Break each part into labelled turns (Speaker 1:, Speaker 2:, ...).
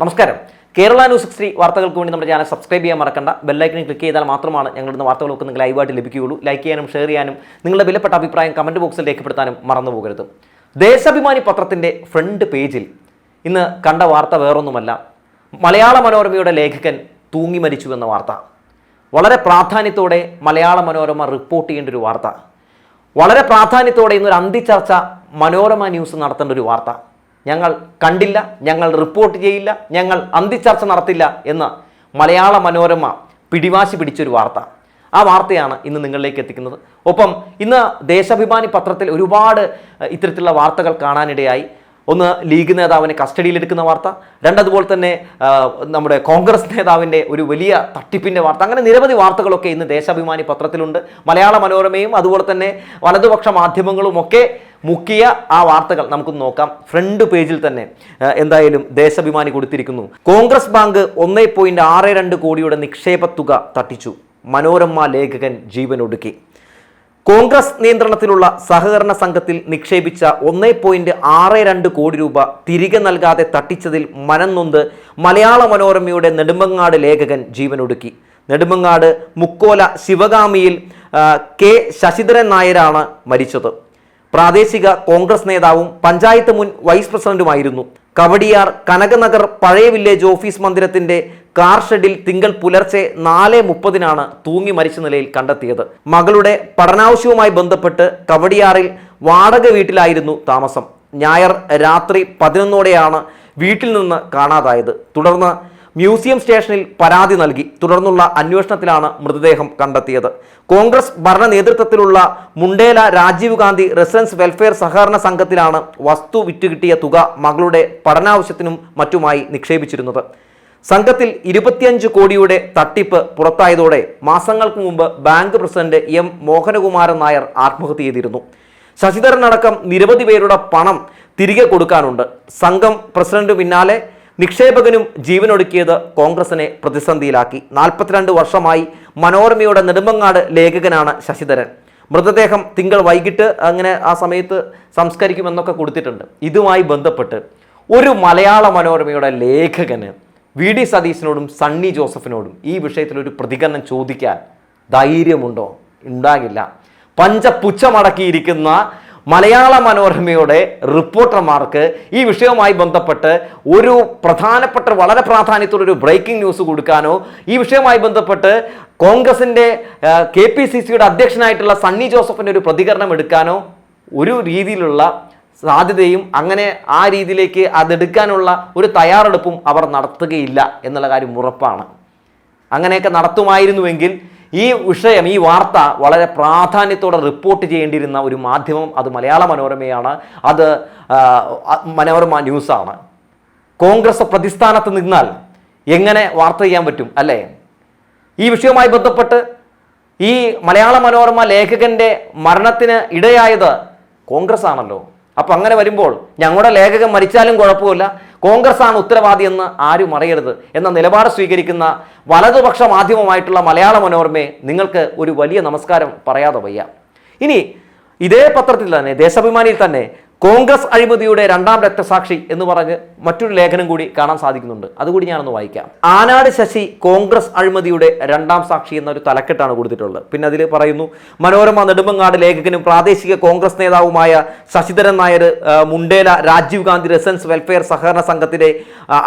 Speaker 1: നമസ്കാരം. Kerala news sixty വാർത്തകൾക്ക് വേണ്ടി നമ്മുടെ ചാനൽ സബ്സ്ക്രൈബ് ചെയ്യാൻ മറക്കണ്ട. ബെല്ലൈക്കണിൽ ക്ലിക്ക് ചെയ്താൽ മാത്രമാണ് ഞങ്ങളുടെ വാർത്തകളൊക്കെ നിങ്ങൾക്ക് ലൈവായിട്ട് ലഭിക്കുകയുള്ളൂ. ലൈക്ക് ചെയ്യാനും ഷെയർ ചെയ്യാനും നിങ്ങളുടെ വിലപ്പെട്ട അഭിപ്രായം കമന്റ് ബോക്സിൽ രേഖപ്പെടുത്താനും മറന്നു പോകരുത്. ദേശാഭിമാനി പത്രത്തിന്റെ ഫ്രണ്ട് പേജിൽ ഇന്ന് കണ്ട വാർത്ത വേറൊന്നുമല്ല. മലയാള മനോരമയുടെ ലേഖകൻ തൂങ്ങി മരിച്ചു എന്ന വാർത്ത. വളരെ പ്രാധാന്യത്തോടെ മലയാള മനോരമ റിപ്പോർട്ട് ചെയ്യേണ്ട ഒരു വാർത്ത. വളരെ പ്രാധാന്യത്തോടെ ഇന്നൊരു അന്തിച്ചർച്ച മനോരമ ന്യൂസ് നടത്തേണ്ട ഒരു വാർത്ത. ഞങ്ങൾ കണ്ടില്ല ഞങ്ങൾ റിപ്പോർട്ട് ചെയ്യില്ല ഞങ്ങൾ അന്തിച്ചർച്ച നടത്തില്ല എന്ന് മലയാള മനോരമ പിടിവാശി പിടിച്ചൊരു വാർത്ത. ആ വാർത്തയാണ് ഇന്ന് നിങ്ങളിലേക്ക് എത്തിക്കുന്നത്. ഒപ്പം ഇന്ന് ദേശാഭിമാനി പത്രത്തിൽ ഒരുപാട് ഇത്തരത്തിലുള്ള വാർത്തകൾ കാണാനിടയായി. ഒന്ന് ലീഗ് നേതാവിനെ കസ്റ്റഡിയിലെടുക്കുന്ന വാർത്ത രണ്ടതുപോലെ തന്നെ നമ്മുടെ കോൺഗ്രസ് നേതാവിന്റെ ഒരു വലിയ തട്ടിപ്പിന്റെ വാർത്ത. അങ്ങനെ നിരവധി വാർത്തകളൊക്കെ ഇന്ന് ദേശാഭിമാനി പത്രത്തിലുണ്ട്. മലയാള മനോരമയും അതുപോലെ തന്നെ വലതുപക്ഷ മാധ്യമങ്ങളും ഒക്കെ മുക്കിയ ആ വാർത്തകൾ നമുക്ക് നോക്കാം. ഫ്രണ്ട് പേജിൽ തന്നെ എന്തായാലും ദേശാഭിമാനി കൊടുത്തിരിക്കുന്നു. കോൺഗ്രസ് ബാങ്ക് ഒന്നേ പോയിന്റ് ആറ് രണ്ട് കോടിയുടെ നിക്ഷേപ തുക തട്ടിച്ചു. മനോരമ ലേഖകൻ ജീവനൊടുക്കി കോൺഗ്രസ് നിയന്ത്രണത്തിലുള്ള സഹകരണ സംഘത്തിൽ നിക്ഷേപിച്ച ഒന്നേ പോയിന്റ് ആറ് രണ്ട് കോടി രൂപ തിരികെ നൽകാതെ തട്ടിച്ചതിൽ മനംനൊന്ത് മലയാള മനോരമയുടെ നെടുമ്പങ്ങാട് ലേഖകൻ ജീവനൊടുക്കി നെടുമ്പങ്ങാട് മുക്കോല ശിവഗാമിയിൽ കെ ശശിധരൻ നായരാണ് മരിച്ചത്. പ്രാദേശിക കോൺഗ്രസ് നേതാവും പഞ്ചായത്ത് മുൻ വൈസ് പ്രസിഡന്റുമായിരുന്നു. കവടിയാർ കനകനഗർ പഴയ വില്ലേജ് ഓഫീസ് മന്ദിരത്തിന്റെ കാർ ഷെഡിൽ തിങ്കൾ പുലർച്ചെ നാല് മുപ്പതിനാണ് തൂങ്ങി മരിച്ച നിലയിൽ കണ്ടെത്തിയത്. മകളുടെ പഠനാവശ്യവുമായി ബന്ധപ്പെട്ട് കവടിയാറിൽ വാടക വീട്ടിലായിരുന്നു താമസം. ഞായർ രാത്രി പതിനൊന്നോടെയാണ് വീട്ടിൽ നിന്ന് കാണാതായത്. തുടർന്ന് മ്യൂസിയം സ്റ്റേഷനിൽ പരാതി നൽകി. തുടർന്നുള്ള അന്വേഷണത്തിലാണ് മൃതദേഹം കണ്ടെത്തിയത്. കോൺഗ്രസ് ഭരണ നേതൃത്വത്തിലുള്ള മുണ്ടേല രാജീവ് ഗാന്ധി റെസിഡൻസ് വെൽഫെയർ സഹകരണ സംഘത്തിലാണ് വസ്തു വിറ്റുകിട്ടിയ തുക മകളുടെ പഠനാവശ്യത്തിനും മറ്റുമായി നിക്ഷേപിച്ചിരുന്നത്. സംഘത്തിൽ ഇരുപത്തിയഞ്ച് കോടിയുടെ തട്ടിപ്പ് പുറത്തായതോടെ മാസങ്ങൾക്ക് മുമ്പ് bank president M Mohanakumaran Nair ആത്മഹത്യ ചെയ്തിരുന്നു. ശശിധരൻ അടക്കം നിരവധി പേരുടെ പണം തിരികെ കൊടുക്കാനുണ്ട്. സംഘം പ്രസിഡന്റ് പിന്നാലെ നിക്ഷേപകനും ജീവനൊടുക്കിയത് കോൺഗ്രസിനെ പ്രതിസന്ധിയിലാക്കി. നാൽപ്പത്തിരണ്ട് വർഷമായി മനോരമയുടെ നെടുമ്പങ്ങാട് ലേഖകനാണ് ശശിധരൻ. മൃതദേഹം തിങ്കൾ വൈകിട്ട് അങ്ങനെ ആ സമയത്ത് സംസ്കരിക്കുമെന്നൊക്കെ കൊടുത്തിട്ടുണ്ട്. ഇതുമായി ബന്ധപ്പെട്ട് ഒരു മലയാള മനോരമയുടെ ലേഖകന് വി ഡി സതീശനോടും സണ്ണി ജോസഫിനോടും ഈ വിഷയത്തിൽ ഒരു പ്രതികരണം ചോദിക്കാൻ ധൈര്യമുണ്ടോ? ഉണ്ടാകില്ല. പഞ്ചപുച്ഛമടക്കിയിരിക്കുന്ന മലയാള മനോരമയുടെ റിപ്പോർട്ടർമാർക്ക് ഈ വിഷയവുമായി ബന്ധപ്പെട്ട് ഒരു പ്രധാനപ്പെട്ട വളരെ പ്രാധാന്യത്തോടെ ഒരു ബ്രേക്കിംഗ് ന്യൂസ് കൊടുക്കാനോ ഈ വിഷയവുമായി ബന്ധപ്പെട്ട് കോൺഗ്രസിന്റെ കെ പി സി സിയുടെ അധ്യക്ഷനായിട്ടുള്ള സണ്ണി ജോസഫിന്റെ ഒരു പ്രതികരണം എടുക്കാനോ ഒരു രീതിയിലുള്ള സാധ്യതയും അങ്ങനെ ആ രീതിയിലേക്ക് അതെടുക്കാനുള്ള ഒരു തയ്യാറെടുപ്പും അവർ നടത്തുകയില്ല എന്നുള്ള കാര്യം ഉറപ്പാണ്. അങ്ങനെയൊക്കെ നടത്തുമായിരുന്നുവെങ്കിൽ ഈ വിഷയം ഈ വാർത്ത വളരെ പ്രാധാന്യത്തോടെ റിപ്പോർട്ട് ചെയ്യേണ്ടിയിരുന്ന ഒരു മാധ്യമം അത് മലയാള മനോരമയാണ്. അത് മനോരമ ന്യൂസാണ്. കോൺഗ്രസ് പ്രതിസ്ഥാനത്ത് നിന്നാൽ എങ്ങനെ വാർത്ത ചെയ്യാൻ പറ്റും അല്ലേ? ഈ വിഷയവുമായി ബന്ധപ്പെട്ട് ഈ മലയാള മനോരമ ലേഖകന്റെ മരണത്തിന് ഇടയായത് കോൺഗ്രസ് ആണല്ലോ അപ്പം അങ്ങനെ വരുമ്പോൾ ഞങ്ങളുടെ ലേഖകൻ മരിച്ചാലും കുഴപ്പമില്ല. കോൺഗ്രസ് ആണ് ഉത്തരവാദി എന്ന് ആരും അറിയരുത് എന്ന നിലപാട് സ്വീകരിക്കുന്ന വലതുപക്ഷ മാധ്യമമായിട്ടുള്ള മലയാള മനോരമയെ നിങ്ങൾക്ക് ഒരു വലിയ നമസ്കാരം പറയാതെ വയ്യ. ഇനി ഇതേ പത്രത്തിൽ തന്നെ ദേശാഭിമാനിയിൽ തന്നെ കോൺഗ്രസ് അഴിമതിയുടെ രണ്ടാം രക്തസാക്ഷി എന്ന് പറഞ്ഞ് മറ്റൊരു ലേഖനം കൂടി കാണാൻ സാധിക്കുന്നുണ്ട്. അതുകൂടി ഞാനൊന്ന് വായിക്കാം. ആനാട് ശശി കോൺഗ്രസ് അഴിമതിയുടെ രണ്ടാം സാക്ഷി എന്നൊരു തലക്കെട്ടാണ് കൊടുത്തിട്ടുള്ളത്. പിന്നെ അതിൽ പറയുന്നു മനോരമ നെടുമങ്ങാട് ലേഖകനും പ്രാദേശിക കോൺഗ്രസ് നേതാവുമായ ശശിധരൻ നായർ മുണ്ടേല രാജീവ് ഗാന്ധി റെസിഡൻസ് വെൽഫെയർ സഹകരണ സംഘത്തിലെ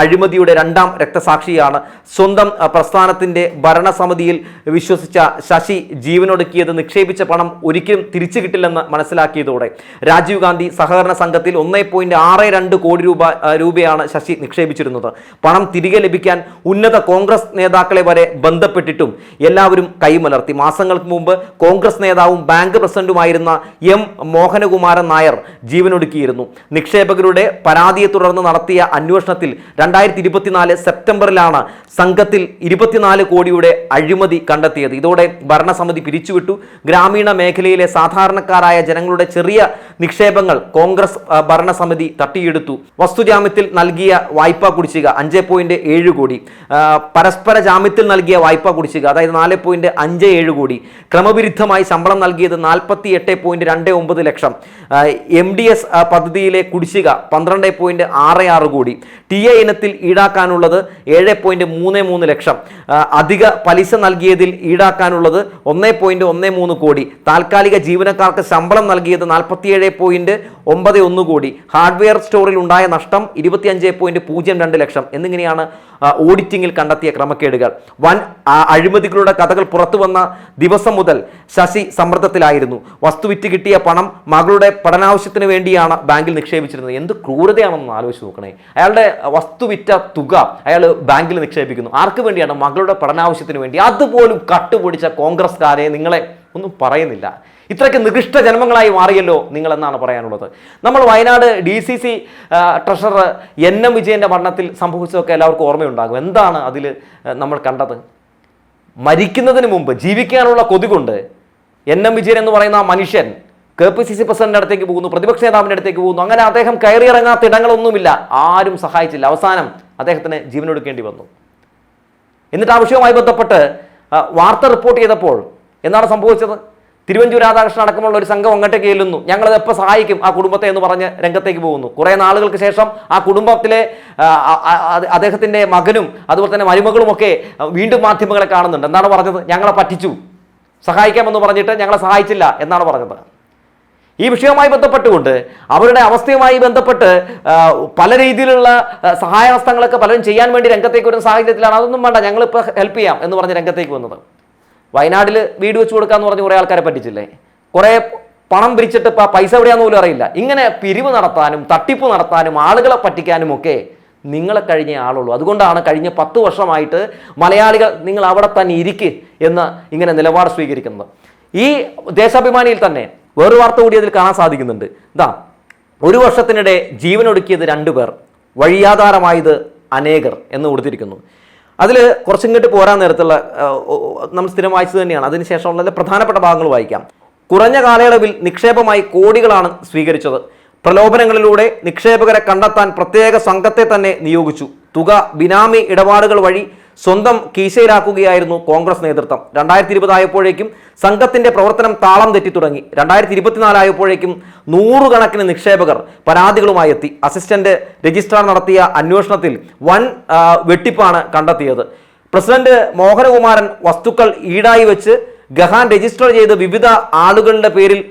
Speaker 1: അഴിമതിയുടെ രണ്ടാം രക്തസാക്ഷിയാണ്. സ്വന്തം പ്രസ്ഥാനത്തിന്റെ ഭരണസമിതിയിൽ വിശ്വസിച്ച ശശി ജീവനൊടുക്കിയത് നിക്ഷേപിച്ച പണം ഒരിക്കലും തിരിച്ചു കിട്ടില്ലെന്ന് മനസ്സിലാക്കിയതോടെ രാജീവ് ഗാന്ധി സഹകരണ സംഘത്തിൽ ഒന്നേ പോയിന്റ് ആറ് രണ്ട് കോടി രൂപ രൂപയാണ് ശശി നിക്ഷേപിച്ചിരുന്നത്. പണം തിരികെ ലഭിക്കാൻ ഉന്നത കോൺഗ്രസ് നേതാക്കളെ വരെ ബന്ധപ്പെട്ടിട്ടും എല്ലാവരും കൈമലർത്തി. മാസങ്ങൾക്ക് മുമ്പ് കോൺഗ്രസ് നേതാവും ബാങ്ക് പ്രസിഡന്റുമായിരുന്ന എം മോഹനകുമാരൻ നായർ ജീവനൊടുക്കിയിരുന്നു. നിക്ഷേപകരുടെ പരാതിയെ തുടർന്ന് നടത്തിയ അന്വേഷണത്തിൽ രണ്ടായിരത്തി ഇരുപത്തിനാല് സെപ്റ്റംബറിലാണ് സംഘത്തിൽ ഇരുപത്തിനാല് കോടിയുടെ അഴിമതി കണ്ടെത്തിയത്. ഇതോടെ ഭരണസമിതി പിരിച്ചുവിട്ടു. ഗ്രാമീണ മേഖലയിലെ സാധാരണക്കാരായ ജനങ്ങളുടെ ചെറിയ നിക്ഷേപങ്ങൾ കോൺഗ്രസ് കോൺഗ്രസ് ഭരണസമിതി തട്ടിയെടുത്തു. വസ്തുജാമ്യത്തിൽ നൽകിയ വായ്പാ കുടിശ്ശിക അഞ്ച് പോയിന്റ് ഏഴ് കോടി. പരസ്പര ജാമ്യത്തിൽ നൽകിയ വായ്പാ കുടിശ്ശിക അതായത് നാല് പോയിന്റ് അഞ്ച് ഏഴ് കോടി. ക്രമവിരുദ്ധമായി ശമ്പളം നൽകിയത് നാൽപ്പത്തി എട്ട് പോയിന്റ് രണ്ട് ഒമ്പത് ലക്ഷം. എം ഡി എസ് പദ്ധതിയിലെ കുടിശ്ശിക പന്ത്രണ്ട് പോയിന്റ് ആറ് ആറ് കോടി. ടി എ ഇനത്തിൽ ഈടാക്കാനുള്ളത് ഏഴ് പോയിന്റ് മൂന്ന് മൂന്ന് ലക്ഷം. അധിക പലിശ നൽകിയതിൽ ഈടാക്കാനുള്ളത് ഒന്ന് പോയിന്റ് ഒന്ന് മൂന്ന് കോടി. താൽക്കാലിക ജീവനക്കാർക്ക് ശമ്പളം നൽകിയത് നാൽപ്പത്തിയേഴ് പോയിന്റ് ഒമ്പത് ഒന്ന് കോടി. ഹാർഡ്വെയർ സ്റ്റോറിൽ ഉണ്ടായ നഷ്ടം ഇരുപത്തിയഞ്ച് പോയിന്റ് പൂജ്യം രണ്ട് ലക്ഷം. എന്നിങ്ങനെയാണ് ഓഡിറ്റിംഗിൽ കണ്ടെത്തിയ ക്രമക്കേടുകൾ. വൻ അഴിമതികളുടെ കഥകൾ പുറത്തു വന്ന ദിവസം മുതൽ ശശി സമ്മർദ്ദത്തിലായിരുന്നു. വസ്തു വിറ്റ് കിട്ടിയ പണം മകളുടെ പഠനാവശ്യത്തിന് വേണ്ടിയാണ് ബാങ്കിൽ നിക്ഷേപിച്ചിരുന്നത്. എന്ത് ക്രൂരതയാണെന്ന് ആലോചിച്ച് നോക്കണേ. അയാളുടെ വസ്തു വിറ്റ തുക അയാൾ ബാങ്കിൽ നിക്ഷേപിക്കുന്നു. ആർക്ക് വേണ്ടിയാണ്? മകളുടെ പഠനാവശ്യത്തിന് വേണ്ടി. അതുപോലും കട്ടുപൊടിച്ച കോൺഗ്രസ്കാരെ നിങ്ങളെ ഒന്നും പറയുന്നില്ല. ഇത്രയ്ക്ക് നികൃഷ്ട ജന്മങ്ങളായി മാറിയല്ലോ നിങ്ങളെന്നാണ് പറയാനുള്ളത്. നമ്മൾ Wayanad D C C treasurer N M വിജയന്റെ മരണത്തിൽ സംഭവിച്ചതൊക്കെ എല്ലാവർക്കും ഓർമ്മയുണ്ടാകും. എന്താണ് അതിൽ നമ്മൾ കണ്ടത്? മരിക്കുന്നതിന് മുമ്പ് ജീവിക്കാനുള്ള കൊതികൊണ്ട് എൻ എം വിജയൻ എന്ന് പറയുന്ന ആ മനുഷ്യൻ കെ പി സി സി പ്രസിഡന്റിന്റെ അടുത്തേക്ക് പോകുന്നു പ്രതിപക്ഷ നേതാവിന്റെ അടുത്തേക്ക് പോകുന്നു. അങ്ങനെ അദ്ദേഹം കയറിയിറങ്ങാത്ത ഇടങ്ങളൊന്നുമില്ല. ആരും സഹായിച്ചില്ല. അവസാനം അദ്ദേഹത്തിന് ജീവനൊടുക്കേണ്ടി വന്നു. എന്നിട്ട് ആ വിഷയവുമായി ബന്ധപ്പെട്ട് വാർത്ത റിപ്പോർട്ട് ചെയ്തപ്പോൾ എന്താണ് സംഭവിച്ചത്? തിരുവഞ്ചൂർ രാധാകൃഷ്ണൻ അടക്കമുള്ള ഒരു സംഘം അങ്ങോട്ടേക്ക് ചെല്ലുന്നു ഞങ്ങളത് എപ്പോൾ സഹായിക്കും? ആ കുടുംബത്തെ എന്ന് പറഞ്ഞ് രംഗത്തേക്ക് പോകുന്നു. കുറേ നാളുകൾക്ക് ശേഷം ആ കുടുംബത്തിലെ അദ്ദേഹത്തിന്റെ മകനും അതുപോലെ തന്നെ മരുമകളുമൊക്കെ വീണ്ടും മാധ്യമങ്ങളെ കാണുന്നുണ്ട്. എന്താണ് പറഞ്ഞത്? ഞങ്ങളെ പറ്റിച്ചു. സഹായിക്കാമെന്ന് പറഞ്ഞിട്ട് ഞങ്ങളെ സഹായിച്ചില്ല എന്നാണ് പറഞ്ഞത്. ഈ വിഷയവുമായി ബന്ധപ്പെട്ടുകൊണ്ട് അവരുടെ അവസ്ഥയുമായി ബന്ധപ്പെട്ട് പല രീതിയിലുള്ള സഹായഹസ്തങ്ങളൊക്കെ പലരും ചെയ്യാൻ വേണ്ടി രംഗത്തേക്ക് വരുന്ന സാഹചര്യത്തിലാണ്. അതൊന്നും വേണ്ട. ഞങ്ങളിപ്പോൾ ഹെൽപ്പ് ചെയ്യാം എന്ന് പറഞ്ഞ് രംഗത്തേക്ക് വന്നത്. വയനാട്ടിൽ വീട് വെച്ച് കൊടുക്കാന്ന് പറഞ്ഞ് കുറേ ആൾക്കാരെ പറ്റിച്ചില്ലേ? കുറേ പണം പിരിച്ചിട്ട് ഇപ്പോൾ പൈസ എവിടെയാണെന്ന് പോലും അറിയില്ല. ഇങ്ങനെ പിരിവ് നടത്താനും തട്ടിപ്പ് നടത്താനും ആളുകളെ പറ്റിക്കാനും ഒക്കെ നിങ്ങളെ കഴിഞ്ഞ ആളുള്ളൂ. അതുകൊണ്ടാണ് കഴിഞ്ഞ പത്ത് വർഷമായിട്ട് മലയാളികൾ നിങ്ങൾ അവിടെ തന്നെ ഇരിക്ക് എന്ന് ഇങ്ങനെ നിലപാട് സ്വീകരിക്കുന്നത്. ഈ ദേശാഭിമാനിയിൽ തന്നെ വേറൊരു വാർത്ത കൂടി അതിൽ കാണാൻ സാധിക്കുന്നുണ്ട്. ഇതാ ഒരു വർഷത്തിനിടെ ജീവനൊടുക്കിയത് രണ്ടുപേർ വഴിയാധാരമായത് അനേകർ എന്ന് കൊടുത്തിരിക്കുന്നു. അതിൽ കുറച്ചിങ്ങോട്ട് പോരാൻ നേരത്തുള്ള നമ്മൾ സ്ഥിരം വായിച്ചത് തന്നെയാണ്. അതിനുശേഷമുള്ള പ്രധാനപ്പെട്ട ഭാഗങ്ങൾ വായിക്കാം. കുറഞ്ഞ കാലയളവിൽ നിക്ഷേപമായി കോടികളാണ് സ്വീകരിച്ചത്. പ്രലോഭനങ്ങളിലൂടെ നിക്ഷേപകരെ കണ്ടെത്താൻ പ്രത്യേക സംഘത്തെ തന്നെ നിയോഗിച്ചു. തുക ബിനാമി ഇടപാടുകൾ വഴി സ്വന്തം കീശയിലാക്കുകയായിരുന്നു കോൺഗ്രസ് നേതൃത്വം. രണ്ടായിരത്തി ഇരുപതായപ്പോഴേക്കും സംഘത്തിന്റെ പ്രവർത്തനം താളം തെറ്റി തുടങ്ങി. രണ്ടായിരത്തി ഇരുപത്തിനാലായപ്പോഴേക്കും നൂറുകണക്കിന് നിക്ഷേപകർ പരാതികളുമായി എത്തി. അസിസ്റ്റന്റ് രജിസ്ട്രാർ നടത്തിയ അന്വേഷണത്തിൽ വൻ വെട്ടിപ്പാണ് കണ്ടെത്തിയത്. പ്രസിഡന്റ് മോഹനകുമാരൻ വസ്തുക്കൾ ഈടായി വെച്ച് ഗഹാൻ രജിസ്റ്റർ ചെയ്ത് വിവിധ ആളുകളുടെ പേരിൽ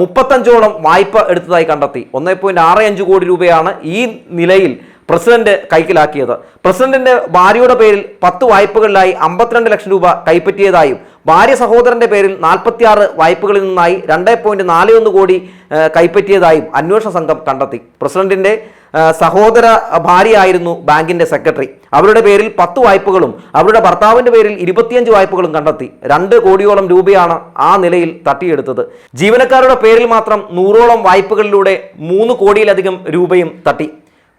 Speaker 1: മുപ്പത്തഞ്ചോളം വായ്പ എടുത്തതായി കണ്ടെത്തി. ഒന്നേ പോയിന്റ് ആറ് അഞ്ച് കോടി രൂപയാണ് ഈ നിലയിൽ പ്രസിഡന്റ് കൈക്കലാക്കിയത്. പ്രസിഡന്റിന്റെ ഭാര്യയുടെ പേരിൽ പത്ത് വായ്പകളിലായി അമ്പത്തിരണ്ട് ലക്ഷം രൂപ കൈപ്പറ്റിയതായും ഭാര്യ സഹോദരന്റെ പേരിൽ നാൽപ്പത്തിയാറ് വായ്പകളിൽ നിന്നായി രണ്ട് പോയിന്റ് നാല് ഒന്ന് കോടി കൈപ്പറ്റിയതായും അന്വേഷണ സംഘം കണ്ടെത്തി. പ്രസിഡന്റിന്റെ സഹോദര ഭാര്യയായിരുന്നു ബാങ്കിന്റെ സെക്രട്ടറി. അവരുടെ പേരിൽ പത്ത് വായ്പകളും അവരുടെ ഭർത്താവിന്റെ പേരിൽ ഇരുപത്തിയഞ്ച് വായ്പകളും കണ്ടെത്തി. രണ്ട് കോടിയോളം രൂപയാണ് ആ നിലയിൽ തട്ടിയെടുത്തത്. ജീവനക്കാരുടെ പേരിൽ മാത്രം നൂറോളം വായ്പകളിലൂടെ മൂന്ന് കോടിയിലധികം രൂപയും തട്ടി.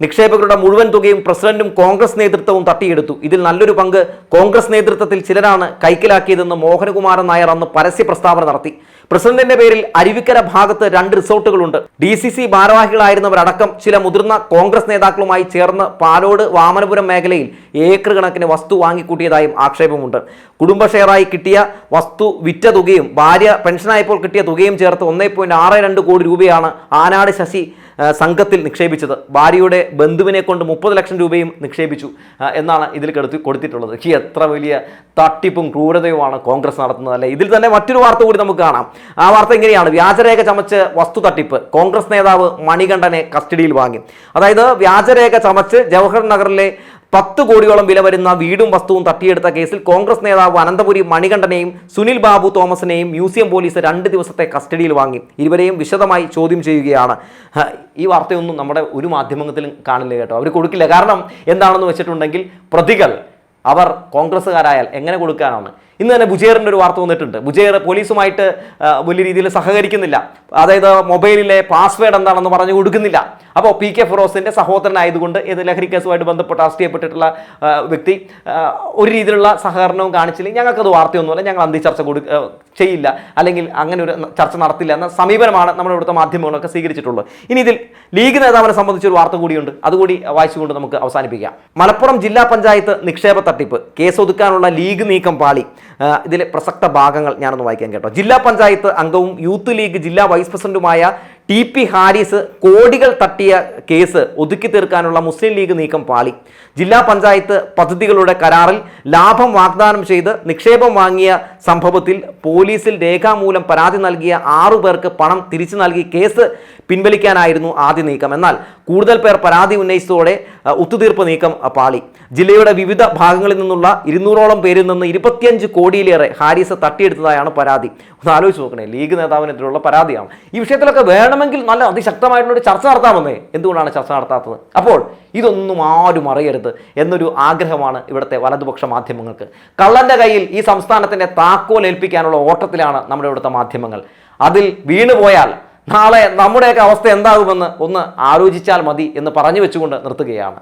Speaker 1: നിക്ഷേപകരുടെ മുഴുവൻ തുകയും പ്രസിഡന്റും കോൺഗ്രസ് നേതൃത്വവും തട്ടിയെടുത്തു. ഇതിൽ നല്ലൊരു പങ്ക് കോൺഗ്രസ് നേതൃത്വത്തിൽ ചിലരാണ് കൈക്കലാക്കിയതെന്ന് മോഹനകുമാരൻ നായർ അന്ന് പരസ്യ പ്രസ്താവന നടത്തി. പ്രസിഡന്റിന്റെ പേരിൽ അരുവിക്കര ഭാഗത്ത് രണ്ട് റിസോർട്ടുകളുണ്ട്. ഡി സി സി ഭാരവാഹികളായിരുന്നവരടക്കം ചില മുതിർന്ന കോൺഗ്രസ് നേതാക്കളുമായി ചേർന്ന് പാലോട് വാമനപുരം മേഖലയിൽ ഏക്കർ കണക്കിന് വസ്തു വാങ്ങിക്കൂട്ടിയതായും ആക്ഷേപമുണ്ട്. കുടുംബ ഷെയറായി കിട്ടിയ വസ്തു വിറ്റ തുകയും ഭാര്യ പെൻഷനായപ്പോൾ കിട്ടിയ തുകയും ചേർത്ത് ഒന്നേ കോടി രൂപയാണ് ആനാട് ശശി സംഘത്തിൽ നിക്ഷേപിച്ചത്. ഭാര്യയുടെ ബന്ധുവിനെ കൊണ്ട് മുപ്പത് ലക്ഷം രൂപയും നിക്ഷേപിച്ചു എന്നാണ് ഇതിൽ കെടുത്തി കൊടുത്തിട്ടുള്ളത്. ഈ എത്ര വലിയ തട്ടിപ്പും ക്രൂരതയുമാണ് കോൺഗ്രസ് നടത്തുന്നത് അല്ലെ? ഇതിൽ തന്നെ മറ്റൊരു വാർത്ത കൂടി നമുക്ക് കാണാം. ആ വാർത്ത എങ്ങനെയാണ്? വ്യാജരേഖ ചമച്ച് വസ്തു തട്ടിപ്പ്. കോൺഗ്രസ് നേതാവ് മണികണ്ഠനെ കസ്റ്റഡിയിൽ വാങ്ങി. അതായത് വ്യാജരേഖ ചമച്ച് ജവഹർ നഗറിലെ പത്ത് കോടിയോളം വില വരുന്ന വീടും വസ്തുവും തട്ടിയെടുത്ത കേസിൽ കോൺഗ്രസ് നേതാവ് അനന്തപുരി മണികണ്ഠനെയും സുനിൽ ബാബു തോമസിനെയും മ്യൂസിയം പോലീസ് രണ്ട് ദിവസത്തെ കസ്റ്റഡിയിൽ വാങ്ങി. ഇരുവരെയും വിശദമായി ചോദ്യം ചെയ്യുകയാണ്. ഈ വാർത്തയൊന്നും നമ്മുടെ ഒരു മാധ്യമത്തിലും കാണില്ല കേട്ടോ. അവർ കൊടുക്കില്ല. കാരണം എന്താണെന്ന് വെച്ചിട്ടുണ്ടെങ്കിൽ പ്രതികൾ അവർ കോൺഗ്രസ്സുകാരായാൽ എങ്ങനെ കൊടുക്കാനാണ്? ഇന്ന് തന്നെ ബുജേറിന്റെ ഒരു വാർത്ത വന്നിട്ടുണ്ട്. ബുജേർ പോലീസുമായിട്ട് വലിയ രീതിയിൽ സഹകരിക്കുന്നില്ല. അതായത് മൊബൈലിലെ പാസ്വേഡ് എന്താണെന്ന് പറഞ്ഞു കൊടുക്കുന്നില്ല. അപ്പോൾ പി കെ ഫിറോസിന്റെ സഹോദരനായതുകൊണ്ട് ഏത് ലഹരി കേസുമായിട്ട് ബന്ധപ്പെട്ട് അറസ്റ്റ് ചെയ്യപ്പെട്ടിട്ടുള്ള വ്യക്തി ഒരു രീതിയിലുള്ള സഹകരണവും കാണിച്ചില്ല. ഞങ്ങൾക്കത് വാർത്തയൊന്നുമല്ല. ഞങ്ങൾ അന്തി ചർച്ച കൊടു ചെയ്യില്ല. അല്ലെങ്കിൽ അങ്ങനെ ഒരു ചർച്ച നടത്തില്ല എന്ന സമീപനമാണ് നമ്മുടെ ഇവിടുത്തെ മാധ്യമങ്ങളൊക്കെ സ്വീകരിച്ചിട്ടുള്ളത്. ഇനി ഇതിൽ ലീഗ് നേതാവിനെ സംബന്ധിച്ച് ഒരു വാർത്ത കൂടിയുണ്ട്. അതുകൂടി വായിച്ചുകൊണ്ട് നമുക്ക് അവസാനിപ്പിക്കാം. മലപ്പുറം ജില്ലാ പഞ്ചായത്ത് നിക്ഷേപ തട്ടിപ്പ്. കേസ് ഒതുക്കാനുള്ള ലീഗ് നീക്കം പാളി. ഇതിലെ പ്രസക്ത ഭാഗങ്ങൾ ഞാനൊന്ന് വായിക്കാൻ കേട്ടോ. ജില്ലാ പഞ്ചായത്ത് അംഗവും യൂത്ത് ലീഗ് ജില്ലാ വൈസ് പ്രസിഡന്റുമായ ടി പി ഹാരിസ് കോടികൾ തട്ടിയ കേസ് ഒതുക്കി തീർക്കാനുള്ള മുസ്ലിം ലീഗ് നീക്കം പാളി. ജില്ലാ പഞ്ചായത്ത് പദ്ധതികളുടെ കരാറിൽ ലാഭം വാഗ്ദാനം ചെയ്ത് നിക്ഷേപം വാങ്ങിയ സംഭവത്തിൽ പോലീസിൽ രേഖാമൂലം പരാതി നൽകിയ ആറു പേർക്ക് പണം തിരിച്ചു നൽകി കേസ് പിൻവലിക്കാനായിരുന്നു ആദ്യ നീക്കം. എന്നാൽ കൂടുതൽ പേർ പരാതി ഉന്നയിച്ചതോടെ ഒത്തുതീർപ്പ് നീക്കം പാളി. ജില്ലയുടെ വിവിധ ഭാഗങ്ങളിൽ നിന്നുള്ള ഇരുന്നൂറോളം പേരിൽ നിന്ന് ഇരുപത്തിയഞ്ച് കോടിയിലേറെ ഹാരിസ് തട്ടിയെടുത്തതായാണ് പരാതി. ഒന്ന് ആലോചിച്ച് നോക്കണേ ലീഗ് നേതാവിനെതിരെയുള്ള പരാതിയാണ്. ഈ വിഷയത്തിലൊക്കെ വേണമെങ്കിൽ നല്ല അതിശക്തമായിട്ടുള്ള ഒരു ചർച്ച നടത്താമെന്നേ. എന്തുകൊണ്ടാണ് ചർച്ച നടത്താത്തത്? അപ്പോൾ ഇതൊന്നും ആരും അറിയരുത് എന്നൊരു ആഗ്രഹമാണ് ഇവിടുത്തെ വലതുപക്ഷ മാധ്യമങ്ങൾക്ക്. കള്ളന്റെ കയ്യിൽ ഈ സംസ്ഥാനത്തിന്റെ താക്കോൽ ഏൽപ്പിക്കാനുള്ള ഓട്ടത്തിലാണ് നമ്മുടെ ഇവിടുത്തെ മാധ്യമങ്ങൾ. അതിൽ വീണുപോയാൽ നാളെ നമ്മുടെയൊക്കെ അവസ്ഥ എന്താകുമെന്ന് ഒന്ന് ആലോചിച്ചാൽ മതി എന്ന് പറഞ്ഞു വെച്ചുകൊണ്ട് നിർത്തുകയാണ്.